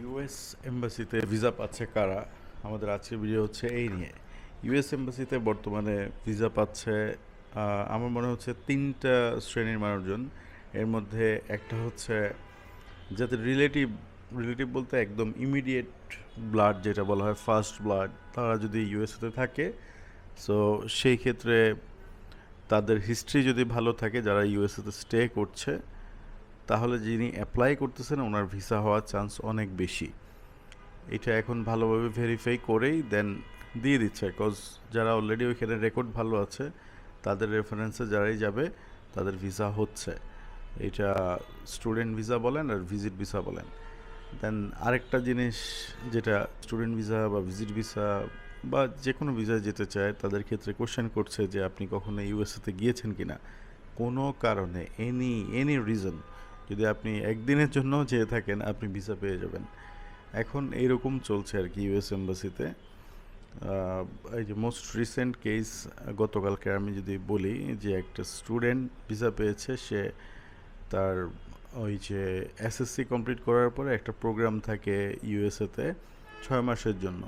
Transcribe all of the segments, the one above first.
US এম্বাসিতে visa পাচ্ছে কারা? আমাদের আজকের ভিডিও হচ্ছে এই নিয়ে। ইউএস এম্বাসিতে বর্তমানে ভিসা পাচ্ছে আমার মনে হচ্ছে তিনটা শ্রেণির মানুষজন। এর মধ্যে একটা হচ্ছে যাদের রিলেটিভ রিলেটিভ বলতে একদম ইমিডিয়েট ব্লাড যেটা বলা হয় ফার্স্ট ব্লাড তারা যদি ইউএসএতে থাকে সো সেই ক্ষেত্রে তাদের হিস্ট্রি যদি ভালো থাকে, যারা ইউএসএতে স্টে করছে তাহলে যিনি অ্যাপ্লাই করতেছেন, ওনার ভিসা হওয়ার চান্স অনেক বেশি। এটা এখন ভালোভাবে ভেরিফাই করেই দেন দিয়ে দিচ্ছে কজ যারা অলরেডি ওইখানে রেকর্ড ভালো আছে, তাদের রেফারেন্সে যারাই যাবে, তাদের ভিসা হচ্ছে। এটা স্টুডেন্ট ভিসা বলেন আর ভিজিট ভিসা বলেন। দেন আরেকটা জিনিস যেটা স্টুডেন্ট ভিসা বা ভিজিট ভিসা বা যে কোনো ভিসায় যেতে চায়, তাদের ক্ষেত্রে কোশ্চেন করছে যে আপনি কখনো ইউএসএতে গিয়েছেন কিনা। কোনো কারণে এনি এনি রিজন যদি আপনি একদিনের জন্য যেয়ে থাকেন, আপনি ভিসা পেয়ে যাবেন। এখন এইরকম চলছে আর কি ইউএস এম্বাসিতে। এই যে মোস্ট রিসেন্ট কেস গতকালকে আমি যদি বলি যে একটা স্টুডেন্ট ভিসা পেয়েছে, সে তার ওই যে এসএসসি কমপ্লিট করার পরে একটা প্রোগ্রাম থাকে ইউএসএতে ছয় মাসের জন্য।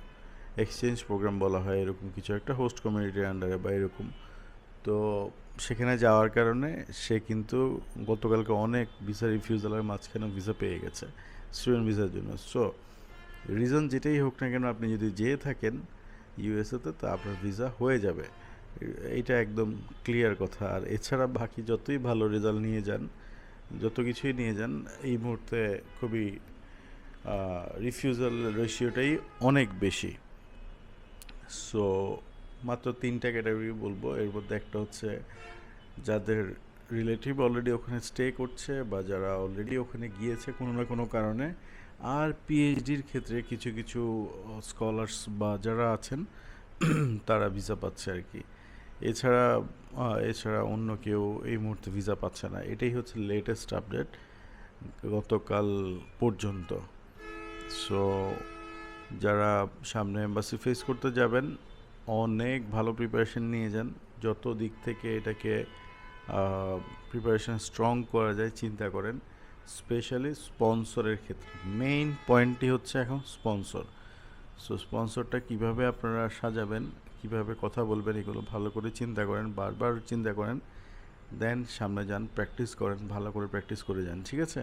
এক্সচেঞ্জ প্রোগ্রাম বলা হয়, এরকম কিছু একটা হোস্ট কমিউনিটির আন্ডারে বা এরকম। তো সেখানে যাওয়ার কারণে সে কিন্তু গতকালকে অনেক ভিসা রিফিউজালের মাঝখানে ভিসা পেয়ে গেছে স্টুডেন্ট ভিসার জন্য। সো রিজন যেটাই হোক না কেন আপনি যদি যেয়ে থাকেন ইউএসএতে তা আপনার ভিসা হয়ে যাবে। এইটা একদম ক্লিয়ার কথা। আর এছাড়া বাকি যতই ভালো রেজাল্ট নিয়ে যান, যত কিছুই নিয়ে যান, এই মুহূর্তে খুবই রিফিউজাল রেশিওটাই অনেক বেশি। সো মাত্র তিনটা ক্যাটাগরি বলব। এর মধ্যে একটা হচ্ছে যাদের রিলেটিভ অলরেডি ওখানে স্টে করছে বা যারা অলরেডি ওখানে গিয়েছে কোনো না কোনো কারণে। আর পিএইচডির ক্ষেত্রে কিছু কিছু স্কলার্স বা যারা আছেন, তারা ভিসা পাচ্ছে আর কি। এছাড়া এছাড়া অন্য কেউ এই মুহূর্তে ভিসা পাচ্ছে না। এটাই হচ্ছে লেটেস্ট আপডেট গতকাল পর্যন্ত। সো যারা সামনে এম্বাসি ফেস করতে যাবেন অনেক ভালো প্রিপারেশন নিয়ে যান। যত দিক থেকে এটাকে প্রিপারেশন স্ট্রং করা যায়, চিন্তা করেন। স্পেশালি স্পন্সরের ক্ষেত্রে। মেইন পয়েন্টটি হচ্ছে এখন স্পন্সর সো স্পন্সরটা কীভাবে আপনারা সাজাবেন, কীভাবে কথা বলবেন, এগুলো ভালো করে চিন্তা করেন, বারবার চিন্তা করেন। দেন সামনে যান প্র্যাকটিস করেন, ভালো করে প্র্যাকটিস করে যান, ঠিক আছে?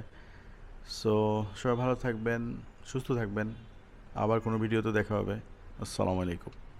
সো সবাই ভালো থাকবেন, সুস্থ থাকবেন। আবার কোনো ভিডিওতে দেখা হবে। আসসালামু আলাইকুম।